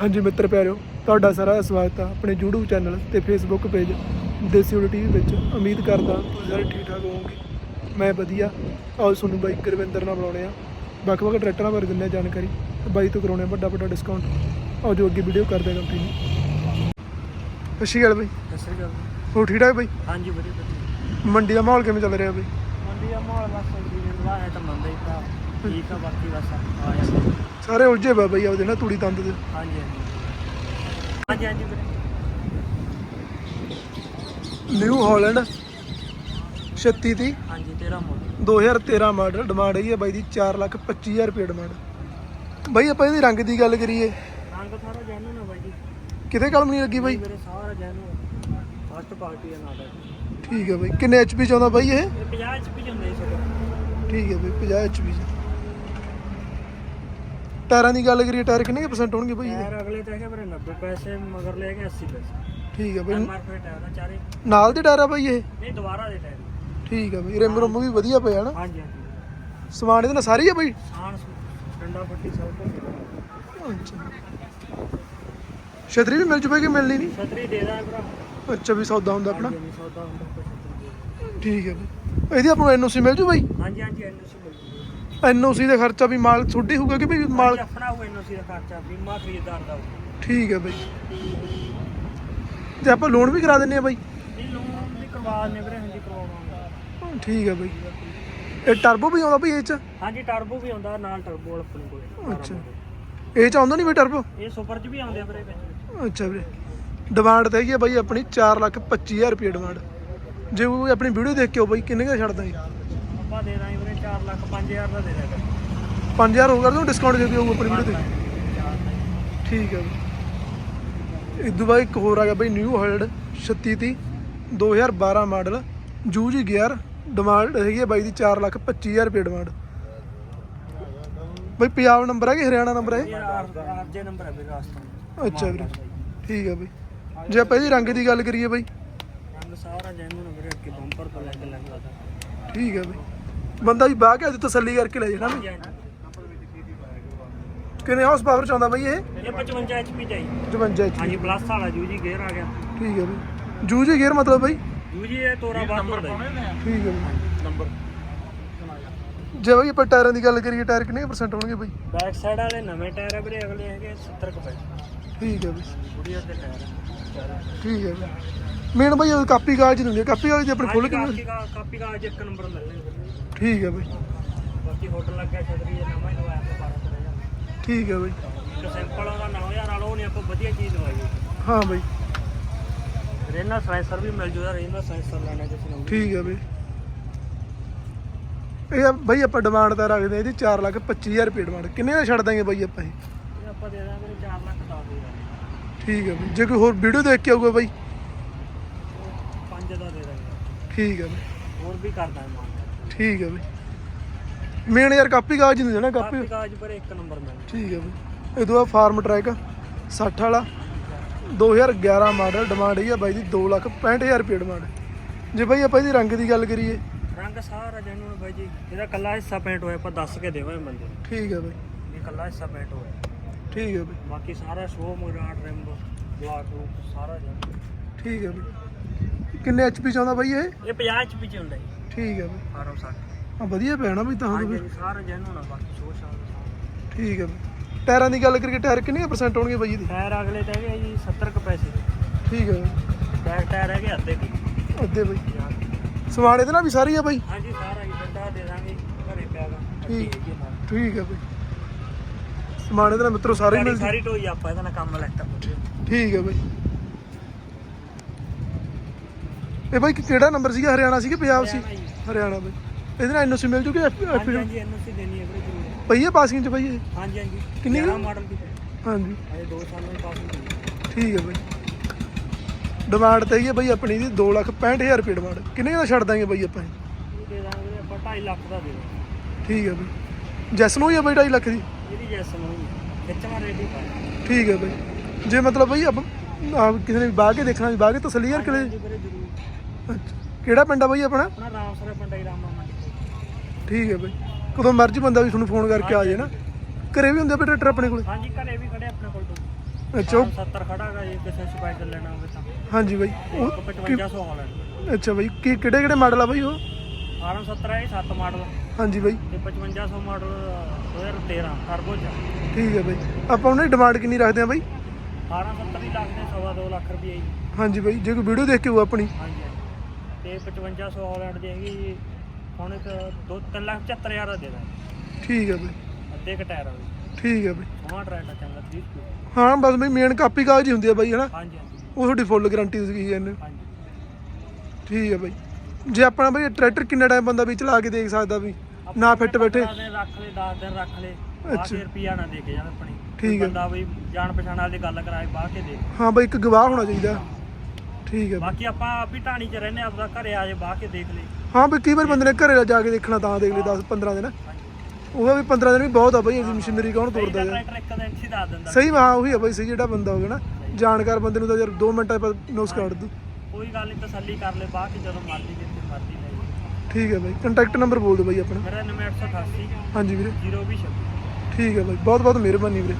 ਹਾਂਜੀ ਮਿੱਤਰ ਪਿਆਰਿਓ ਤੁਹਾਡਾ ਸਾਰਾ ਸਵਾਗਤ ਆ ਆਪਣੇ YouTube ਚੈਨਲ ਤੇ Facebook ਪੇਜ ਦੇਸੀ ਉਡ ਟੀਵੀ ਵਿੱਚ। ਉਮੀਦ ਕਰਦਾ ਤੁਸੀਂ ਸਾਰੇ ਠੀਕ ਠਾਕ ਹੋਵੋਗੇ। ਮੈਂ ਵਧੀਆ। ਆਓ ਤੁਹਾਨੂੰ ਬਾਈ ਗੁਰਵਿੰਦਰ ਨਾਲ ਬਣਾਉਣੇ ਆ ਵੱਖ ਵੱਖ ਟਰੈਕਟਰਾਂ ਬਾਰੇ ਦਿੰਦੇ ਜਾਣਕਾਰੀ। ਬਾਈ ਤੋਂ ਕਰਾਉਣੇ ਵੱਡਾ ਵੱਡਾ ਡਿਸਕਾਊਂਟ ਆਓ ਜੋ ਅੱਗੇ ਵੀਡੀਓ ਕਰਦੇ ਕੰਟੀਨਿਊ ਸਤਿ ਸ਼੍ਰੀ ਅਕਾਲ ਬਾਈ। ਸਤਿ ਸ੍ਰੀ ਅਕਾਲ ਹੋਰ ਠੀਕ ਠਾਕ ਬਾਈ? ਹਾਂਜੀ ਵਧੀਆ ਵਧੀਆ। ਮੰਡੀ ਦਾ ਮਾਹੌਲ ਕਿਵੇਂ ਚੱਲ ਰਿਹਾ ਬਾਈ? ਮੰਡੀ ਦਾ ਮਾਹੌਲ ਬਸ ਜੀ ਨਿਰਵਾਹ ਹੈ ਤਾਂ ਮੰਦਾ ਹੀ ਠੀਕ ਆ ਬਾਕੀ ਬਸ ਆ ਜਾਂਦਾ ਸਾਰੇ ਉਲਝੇ ਵਾ ਬਾਈ ਆਪਦੇ ਨਾ ਤੂੜੀ ਤੰਦ ਦੇ। ਹਾਂਜੀ ਹਾਂਜੀ। ਹਾਂਜੀ ਹਾਂਜੀ ਵੀਰੇ। ਨਿਊ ਹਾਲੈਂਡ 36 ਦੀ ਹਾਂਜੀ ਤੇਰਾ ਮੋੜ 2013 ਮਾਡਲ ਡਿਮਾਂਡ ਹੈਗੀ ਹੈ ਬਾਈ ਦੀ 425000 ਰੁਪਏ ਡਿਮਾਂਡ ਬਾਈ ਆਪਾਂ ਇਹਦੀ ਰੰਗ ਦੀ ਗੱਲ ਕਰੀਏ। ਰੰਗ ਸਾਰਾ ਜੈਨੂ ਨਾ ਬਾਈ ਜੀ। ਕਿਤੇ ਕਲਮ ਨਹੀਂ ਲੱਗੀ ਬਾਈ? ਮੇਰੇ ਸਾਰਾ ਜੈਨੂ ਫਸਟ ਪਾਰਟੀ ਦਾ ਹੈ ਠੀਕ ਹੈ ਬਾਈ। ਕਿੰਨੇ ਐਚਪੀ ਚਾਹੁੰਦਾ ਬਾਈ ਇਹ? ਇਹ 50 ਐਚਪੀ ਹੁੰਦੇ ਸੀ ਠੀਕ ਹੈ ਬਾਈ 50 ਐਚਪੀ ਟਾਇਰਾਂ ਦੀ ਗੱਲ ਕਰੀਏ ਟਾਇਰ ਕਿੰਨੇ ਪਰਸੈਂਟ ਹੋਣਗੇ ਬਾਈ ਇਹਦੇ? ਅਗਲੇ ਤਾਂ ਹੈਗੇ ਮੇਰੇ 90 ਪੈਸੇ ਮਗਰ ਲੈ ਕੇ 80 ਪੈਸੇ। ਠੀਕ ਹੈ ਬਾਈ ਐਮਆਰਪੀ ਟਾਇਰ ਦਾ ਚਾਰੇ। ਨਾਲ ਦੇ ਟਾਇਰ ਆ ਬਾਈ ਇਹ? ਨਹੀਂ ਦੁਬਾਰਾ ਦੇ ਟਾਇਰ ਠੀਕ ਹੈ ਬਾਈ ਰਿਮ ਰੁਮ ਵੀ ਵਧੀਆ ਪਿਆ ਨਾ? ਹਾਂਜੀ ਹਾਂਜੀ। ਸਮਾਨ ਇਹਦੇ ਨਾਲ ਸਾਰੀ ਆ ਬਾਈ ਸਾਨ ਡੰਡਾ ਫੱਟੀ ਸਭ ਅੱਛਾ। ਛਤਰੀ ਵੀ ਮਿਲ ਜੂਗੀ ਕਿ ਮਿਲਣੀ ਨਹੀਂ? ਛਤਰੀ ਦੇ ਦਾਂ ਭਰਾ। ਅੱਛਾ ਵੀ ਸੌਦਾ ਹੁੰਦਾ ਆਪਣਾ। ਹਾਂਜੀ ਸੌਦਾ ਹੁੰਦਾ ਕੋਈ ਛਤਰੀ ਦੇ ਠੀਕ ਹੈ ਬਾਈ ਇਹਦੀ ਆਪਾਂ ਨੂੰ ਐਨਓਸੀ ਮਿਲ ਜੂ ਬਾਈ ਹਾਂਜੀ ਹਾਂਜੀ ਐਨਓਸੀ ਐਨਓਸੀ ਦਾ ਖਰਚਾ ਵੀ ਮਾਲ ਛੁੱਟੀ ਹੋਊਗਾ ਕਿ ਵੀ ਮਾਲ ਆਪਣਾ ਹੋਊ ਐਨਓਸੀ ਦਾ ਖਰਚਾ ਬੀਮਾ ਖਰੀਦਦਾਰ ਦਾ ਹੋਊ। ਠੀਕ ਹੈ ਬਾਈ। ਤੇ ਆਪਾਂ ਲੋਨ ਵੀ ਕਰਾ ਦਿੰਨੇ ਆ ਬਾਈ? ਨਹੀਂ ਲੋਨ ਵੀ ਕਰਵਾ ਨੇ ਵੀਰੇ ਹਾਂਜੀ ਕਰਵਾਉਣਾ। ਠੀਕ ਹੈ ਬਾਈ। ਇਹ ਟਰਬੋ ਵੀ ਆਉਂਦਾ ਬਾਈ ਇਹ ਚ? ਹਾਂਜੀ ਟਰਬੋ ਵੀ ਆਉਂਦਾ ਨਾਲ ਟਰਬੋ ਵਾਲਾ ਆਪਣੇ ਕੋਲ। ਅੱਛਾ। ਇਹ ਚ ਆਉਂਦਾ ਨਹੀਂ ਬਾਈ ਟਰਬੋ ਇਹ ਸੁਪਰ ਚ ਵੀ ਆਉਂਦੇ ਆ ਵੀਰੇ ਵਿੱਚ ਅੱਛਾ ਵੀਰੇ। ਡਿਮਾਂਡ ਤੇ ਹੈਗੀ ਆ ਬਾਈ ਆਪਣੀ 425000 ਰੁਪਏ ਡਿਮਾਂਡ ਜੇ ਕੋਈ ਆਪਣੀ ਵੀਡੀਓ ਦੇਖ ਕੇ ਆਓ ਬਾਈ ਕਿੰਨੇ ਦਾ ਛੱਡ ਦਾਂਗੇ ਆਪਾਂ ਦੇ ਦਾਂਗੇ 4 ਲੱਖ 5000 ਦਾ ਦੇ ਦਾਂਗੇ 5000 ਹੋ ਕਰ ਦੋ ਡਿਸਕਾਊਂਟ ਜੇ ਕੋਈ ਆਊ ਆਪਣੀ ਵੀਡੀਓ ਤੇ? ਠੀਕ ਹੈ ਬਾਈ ਇਦੋਂ ਬਾਅਦ ਇੱਕ ਹੋਰ ਆ ਗਿਆ ਬਾਈ ਨਿਊ ਹਾਲਡ 3630 2012 ਮਾਡਲ ਜੂਜੀ ਗੇਅਰ ਡਿਮਾਂਡ ਹੈਗੀ ਹੈ ਬਾਈ ਦੀ 425000 ਰੁਪਏ ਡਿਮਾਂਡ ਬਾਈ ਪੰਜਾਬ ਨੰਬਰ ਹੈ ਕਿ ਹਰਿਆਣਾ ਨੰਬਰ ਹੈ ਆਰਜੇ ਨੰਬਰ ਹੈ ਵੀਰੇ ਰਾਸਤਾ ਅੱਛਾ ਵੀਰੇ ਠੀਕ ਹੈ ਬਾਈ। ਜੇ ਆਪਾਂ ਇਹਦੀ ਰੰਗ ਦੀ ਗੱਲ ਕਰੀਏ ਬਾਈ। ਰੰਗ ਸਾਰਾ ਜੈਨੂਨ ਵੀਰੇ ਅੱਗੇ ਬੰਪਰ ਤੋਂ ਲੈ ਕੇ ਲੱਗ ਜਾਂਦਾ ਠੀਕ ਹੈ ਬਾਈ। ਬੰਦਾ ਵੀ ਬਾਹ ਕੇ ਅੱਜ ਤਸੱਲੀ ਕਰਕੇ ਲੈ ਜਾਣਾ ਕਿੰਨੇ ਹਾਰਸ ਪਾਵਰ ਚ ਆਉਂਦਾ ਬਾਈ ਇਹ? ਇਹ 55 ਐਚਪੀ ਚਾਹੀਦੀ 55 HP ਹਾਂਜੀ ਪਲੱਸ ਵਾਲਾ ਜੂਜੀ ਗੇਅਰ ਆ ਗਿਆ। ਠੀਕ ਹੈ ਬਾਈ। ਜੂਜੀ ਗੇਅਰ ਮਤਲਬ ਬਾਈ? ਜੂਜੀ ਇਹ ਤੋਰਾ ਬਾਤ ਹੁੰਦਾ ਜੀ ਠੀਕ ਹੈ ਬਾਈ। ਨੰਬਰ ਜੇ ਬਾਈ ਆਪਾਂ ਟਾਇਰਾਂ ਦੀ ਗੱਲ ਕਰੀਏ ਟਾਇਰ ਕਿੰਨੇ ਪਰਸੈਂਟ ਹੋਣਗੇ ਬਾਈ? ਬੈਕ ਸਾਈਡ ਵਾਲੇ ਨਵੇਂ ਟਾਇਰ ਆ ਵੀਰੇ ਅਗਲੇ ਹੈਗੇ 70 ਕੁ ਠੀਕ ਹੈ ਬਾਈ। ਗੁੜੀਆ ਦੇ ਟਾਇਰ। ਠੀਕ ਹੈ ਬਾਈ। ਮੇਨ ਬਾਈ ਉਹ ਕਾਪੀ ਕਾਗਜ਼ ਦੀ ਹੁੰਦੀ ਕਾਪੀ ਕਾਗਜ਼ ਦੀ ਆਪਣੀ ਫੁੱਲ ਕਾਪੀ ਕਾ ਕਾਪੀ ਕਾ ਇੱਕ ਨੰਬਰ ਵੀਰੇ। ਠੀਕ ਹੈ ਬਾਈ। ਬਾਕੀ ਹੋਟਲ ਲੱਗਿਆ ਛਤਰੀ ਇਹ ਨਵਾਂ ਹੀ ਲਵਾਇਆ ਆਪਾਂ 12 ਕਰੇਗਾ ਠੀਕ ਹੈ ਬਾਈ। ਇੱਕ ਸਿੰਪਲ ਉਹਦਾ 9000 ਵਾਲਾ ਉਹ ਨਹੀਂ ਆਪਾਂ ਵਧੀਆ ਚੀਜ਼ ਲਵਾਈ ਹਾਂ ਬਾਈ। ਰੇਨਾ ਸਾਇੰਸਰ ਵੀ ਮਿਲ ਜੂਗਾ ਰੇਨਾ ਸਾਇੰਸਰ ਲੈਣਾ ਕਿਸੇ ਨੂੰ ਠੀਕ ਹੈ ਬਾਈ। ਇਹ ਬਾਈ ਆਪਾਂ ਡਿਮਾਂਡ ਤਾਂ ਰੱਖਦੇ ਆ ਇਹਦੀ 4 ਲੱਖ 25000 ਰੁਪਏ ਡਿਮਾਂਡ ਕਿੰਨੇ ਦਾ ਛੱਡ ਦਾਂਗੇ ਬਾਈ ਆਪਾਂ ਇਹ? ਇਹ ਆਪਾਂ ਦੇ ਦਾਂਗੇ 4 ਲੱਖ ਦਾ ਦੇ ਦਾਂਗੇ ਠੀਕ ਹੈ ਬਾਈ। ਜੇ ਕੋਈ ਹੋਰ ਵੀਡੀਓ ਦੇਖ ਕੇ ਆਊਗਾ ਬਾਈ। 5 ਦਾ ਦੇ ਦਾਂਗੇ ਠੀਕ ਹੈ ਬਾਈ। ਹੋਰ ਵੀ ਕਰ ਦਾਂਗੇ ਮਾਨ ਠੀਕ ਹੈ ਬਾਈ। ਮੇਨ ਯਾਰ ਕਾਪੀ ਕਾਗਜ਼ ਨਹੀਂ ਦੇਣਾ ਕਾਪੀ। ਕਾਪੀ ਕਾਜ ਪਰ ਇੱਕ ਨੰਬਰ ਮਿਲ ਠੀਕ ਹੈ ਬਾਈ। ਇਹ ਤੋਂ ਬਾਅਦ ਫਾਰਮ ਟਰੈਕ 60 ਵਾਲਾ। 2011 ਮਾਡਲ ਡਿਮਾਂਡ ਆ ਬਾਈ ਦੀ 265000 ਰੁਪਏ ਡਿਮਾਂਡ ਜੇ ਬਾਈ ਆਪਾਂ ਇਹਦੀ ਰੰਗ ਦੀ ਗੱਲ ਕਰੀਏ। ਰੰਗ ਸਾਰਾ ਜੈਨੂਨ ਬਾਈ ਜੀ। ਇਹਦਾ ਕੱਲਾ ਹਿੱਸਾ ਪੇਂਟ ਹੋਇਆ ਆਪਾਂ ਦੱਸ ਕੇ ਦੇਵਾਂਗੇ ਬੰਦੇ ਨੂੰ। ਠੀਕ ਹੈ ਬਾਈ। ਇਹ ਕੱਲਾ ਹਿੱਸਾ ਪੇਂਟ ਹੋਇਆ। ਠੀਕ ਹੈ ਬਾਈ। ਬਾਕੀ ਸਾਰਾ ਸ਼ੋ ਮੁਰਾਟ ਰਿੰਬ ਬਲਾਕ ਰੂਪ ਸਾਰਾ ਜੈਨੂਨ ਠੀਕ ਹੈ ਬਾਈ। ਕਿੰਨੇ ਐਚਪੀ ਚਾਹੁੰਦਾ ਬਾਈ ਇਹ? ਇਹ 50 ਚ ਵਿੱਚ ਹੁੰਦਾ ਜੀ। ਠੀਕ ਹੈ ਬਾਈ। 1860 ਆ ਵਧੀਆ ਪੈਣਾ ਬਈ ਤਾਂ ਹਾਂਜੀ ਫਿਰ। ਹਾਂਜੀ, ਸਾਰਾ ਜੈਨੂਨ ਆ ਬਾਕੀ ਸ਼ੋ ਸ਼ਾਨ ਠੀਕ ਹੈ ਬਾਈ। ਟਾਇਰਾਂ ਦੀ ਗੱਲ ਕਰੀਏ ਟਾਇਰ ਕਿੰਨੇ ਪਰਸੈਂਟ ਹੋਣਗੇ ਬਾਈ ਇਹਦੇ? ਟਾਇਰ ਅਗਲੇ ਤਾਂ ਹੈਗੇ ਜੀ 70 ਕੁ ਪੈਸੇ। ਠੀਕ ਹੈ ਬਾਈ। ਬੈਕ ਟਾਇਰ ਹੈਗੇ ਅੱਧੇ ਕੁ। ਅੱਧੇ ਬਾਈ। ਸਮਾਨ ਇਹਦੇ ਨਾਲ ਵੀ ਸਾਰੀ ਆ ਬਾਈ? ਹਾਂਜੀ ਸਾਰਾ ਹੀ ਡੰਡਾ ਦੇ ਦਾਂਗੇ ਘਰੇ ਪਿਆਗਾ ਠੀਕ। ਠੀਕ ਹੈ ਬਾਈ। ਸਮਾਨ ਇਹਦੇ ਨਾਲ ਮਿੱਤਰੋ ਸਾਰੇ ਮਿਲ ਸਾਰੀ ਢੋਈ ਆਪਾਂ ਇਹਦਾ ਨਾਲ ਕੰਮ ਲੈਤਾ। ਠੀਕ ਹੈ ਬਾਈ। ਇਹ ਬਾਈ ਕਿਹੜਾ ਨੰਬਰ ਸੀਗਾ? ਹਰਿਆਣਾ ਸੀ ਕਿ ਪੰਜਾਬ ਸੀ? ਹਰਿਆਣਾ ਜੀ। ਹਰਿਆਣਾ ਬਾਈ। ਇਹਦੇ ਨਾਲ ਐਨਓਸੀ ਮਿਲ ਜੂਗੀ ਹਾਂਜੀ ਹਾਂਜੀ ਐਨਓਸੀ ਦੇਣੀ ਹੈ ਵੀਰੇ ਜ਼ਰੂਰ। ਪਈ ਹੈ ਪਾਸਿੰਗ ਚ ਬਾਈ ਇਹ? ਹਾਂਜੀ ਹਾਂਜੀ। ਕਿੰਨੀ ਕੁ? 11 ਮਾਡਲ ਦੀ ਹਾਂਜੀ। ਅਜੇ 2 ਸਾਲਾਂ ਦੀ ਪਾਸ ਹੋਈ ਠੀਕ ਹੈ ਬਾਈ। ਡਿਮਾਂਡ ਤੇ ਹੈਗੀ ਹੈ ਬਾਈ ਆਪਣੀ ਦੀ 265000 ਰੁਪਏ ਡਿਮਾਂਡ। ਕਿੰਨੇ ਦਾ ਛੱਡ ਦਾਂਗੇ ਬਾਈ ਆਪਾਂ ਇਹ? ਇਹ ਦੇ ਦਾਂਗੇ ਵੀਰੇ ਆਪਾਂ 2.5 ਲੱਖ ਦਾ ਦੇ ਦਾਂਗੇ। ਠੀਕ ਹੈ ਬਾਈ। ਜੈਸ ਨੂੰ ਹੀ ਆ ਬਾਈ 2.5 ਲੱਖ ਦੀ? ਇਹਦੀ ਜੈਸ ਨੂੰ ਹੀ। ਖਿੱਚਵਾ ਰੇਡੀ ਪਾ ਠੀਕ ਹੈ ਬਾਈ। ਜੇ ਮਤਲਬ ਬਾਈ ਆਪਾਂ ਕਿਸੇ ਨੇ ਬਾਹ ਕੇ ਦੇਖਣਾ ਵੀ ਬਾਹ ਕੇ ਤਸੱਲੀ ਕਰ ਕਰੇ ਵੀਰੇ ਜ਼ਰੂਰ। ਕਿਹੜਾ ਪਿੰਡ ਆ ਬਾਈ ਆਪਣਾ? ਆਪਣਾ ਰਾਮਸਰਾ ਪਿੰਡਾ ਹੀ ਰਾਮਾ ਮੰਡੀ ਠੀਕ ਹੈ ਬਾਈ। ਕਦੋਂ ਮਰਜ਼ੀ ਬੰਦਾ ਵੀ ਤੁਹਾਨੂੰ ਫੋਨ ਕਰਕੇ ਆ ਜਾਏ ਨਾ। ਘਰੇ ਵੀ ਹੁੰਦੇ ਬਈ ਟਰੈਕਟਰ ਆਪਣੇ ਕੋਲ? ਹਾਂਜੀ ਘਰੇ ਵੀ ਖੜੇ ਆਪਣੇ ਕੋਲ ਤੋਂ ਅੱਛਾ। ਉਹ 70 ਖੜਾਗਾ ਜੀ ਕਿਸੇ ਸਪਾਈਡਰ ਲੈਣਾ ਹੋਵੇ ਤਾਂ। ਹਾਂਜੀ ਬਾਈ। ਤੇ ਉਹ ਇੱਕ ਕਿ- 5500 ਹਾਲੈਂਡ ਅੱਛਾ ਬਾਈ ਕੀ ਕਿਹੜੇ ਕਿਹੜੇ ਮਾਡਲ ਆ ਬਾਈ ਉਹ? 1870 ਹੈ 7 ਮਾਡਲ ਹਾਂਜੀ ਬਾਈ। ਤੇ 5500 ਮਾਡਲ 2013 ਟਰਬੋ ਚ ਠੀਕ ਹੈ ਬਾਈ। ਆਪਾਂ ਉਹਨਾਂ ਦੀ ਡਿਮਾਂਡ ਕਿੰਨੀ ਰੱਖਦੇ ਆ ਬਾਈ? 1870 ਦੀ ਲੱਖ ਦੇ ਸਵਾ ਦੋ ਲੱਖ ਰੁਪਏ ਹਾਂਜੀ ਬਾਈ ਜੇ ਕੋਈ ਵੀਡੀਓ ਦੇਖ ਕੇ ਉਹ ਆਪਣੀ। ਹਾਂਜੀ। ਤੇ 5500 ਹਾਲੈਂਡ ਦੀ ਹੈਗੀ ਜੀ, ਹੁਣ ਇੱਕ 2 375000 ਦਾ ਦੇ ਦਾਂ ਠੀਕ ਹੈ ਬਾਈ। ਅੱਧੇ ਕ ਟਾਇਰ ਵਾਲੀ। ਠੀਕ ਹੈ ਬਾਈ। ਸੋਹਣਾ ਟਰੈਕਟਰ ਚੰਗਾ 30 ਸਪੀਡ ਹਾਂ ਬਸ ਬਾਈ ਮੇਨ ਕਾਪੀ ਕਾਗਜ਼ ਹੀ ਹੁੰਦੀ ਆ ਬਾਈ ਹਨਾ? ਹਾਂਜੀ ਹਾਂਜੀ। ਉਹ ਤੁਹਾਡੀ ਫੁੱਲ ਗਾਰੰਟੀ ਸੀਗੀ ਇਹਨੇ। ਹਾਂਜੀ। ਠੀਕ ਹੈ ਬਾਈ। ਜੇ ਆਪਣਾ ਬਾਈ ਟਰੈਕਟਰ ਕਿੰਨਾ ਟਾਈਮ ਬੰਦਾ ਵੀ ਚਲਾ ਕੇ ਦੇਖ ਸਕਦਾ ਵੀ ਨਾ ਫਿੱਟ ਬੈਠੇ। 15 ਦਿਨ ਰੱਖ ਲੈ 10 ਦਿਨ ਰੱਖ ਲੈ ਅੱਛਾ। ਬਾਕੀ ਰੁਪਿਆ ਨਾ ਦੇ ਕੇ ਜਾਵੇ ਆਪਣੀ। ਠੀਕ ਹੈ। ਬੰਦਾ ਵੀ ਜਾਣ ਪਛਾਣ ਵਾਲੀ ਗੱਲ ਕਰਾਏ ਬਾਹ ਕੇ ਦੇ। ਹਾਂ ਬਾਈ ਇੱਕ ਗਵਾਹ ਹੋਣਾ ਚਾਹੀਦਾ। ਠੀਕ ਹੈ। ਬਾਕੀ ਆਪਾਂ ਹੀ ਢਾਣੀ 'ਚ ਰਹਿੰਦੇ ਆਪਦਾ ਘਰੇ ਆ ਜੇ ਬਾਹ ਕੇ ਦੇਖ ਲੈ ਹਾਂ ਬਈ ਕਈ ਵਾਰ ਬੰਦੇ ਨੇ ਘਰੇ ਜਾ ਕੇ ਦੇਖਣਾ ਤਾਂ ਦੇਖ ਲਈ 10 15 ਦਿਨ। ਉਹ ਵੀ 15 ਦਿਨ ਵੀ ਬਹੁਤ ਆ ਬਾਈ ਇਹਦੀ ਮਸ਼ੀਨਰੀ ਕੌਣ ਕਈ ਤੋਰਦਾ ਤਾਂ ਯਾਰ ਟਰੈਕਟਰ ਇੱਕ ਦਿਨ 'ਚ ਹੀ ਦੱਸ ਦਿੰਦਾ। ਸਹੀ ਹਾਂ ਉਹੀ ਆ ਬਾਈ ਸਹੀ ਜਿਹੜਾ ਬੰਦਾ ਹੋਵੇ ਨਾ। ਜਾਣਕਾਰ ਬੰਦੇ ਨੂੰ ਤਾਂ ਯਾਰ 2 ਮਿੰਟਾਂ ਬਾਅਦ ਨੋਸ ਕੱਢ ਦੂ ਕੋਈ ਗੱਲ ਨਹੀਂ ਤਸੱਲੀ ਕਰ ਲੈ ਬਾਹ ਕੇ ਜਦੋਂ ਮਰਜ਼ੀ ਜਿੱਥੇ ਮਰਜ਼ੀ ਲੈ। ਠੀਕ ਹੈ ਬਾਈ ਕੰਟੈਕਟ ਨੰਬਰ ਬੋਲ ਦਿਓ ਬਾਈ ਆਪਣਾ। ਮੇਰਾ 9888 ਹਾਂਜੀ ਵੀਰੇ। 026 ਠੀਕ ਹੈ ਬਾਈ ਬਹੁਤ ਬਹੁਤ ਮਿਹਰਬਾਨੀ ਵੀਰੇ।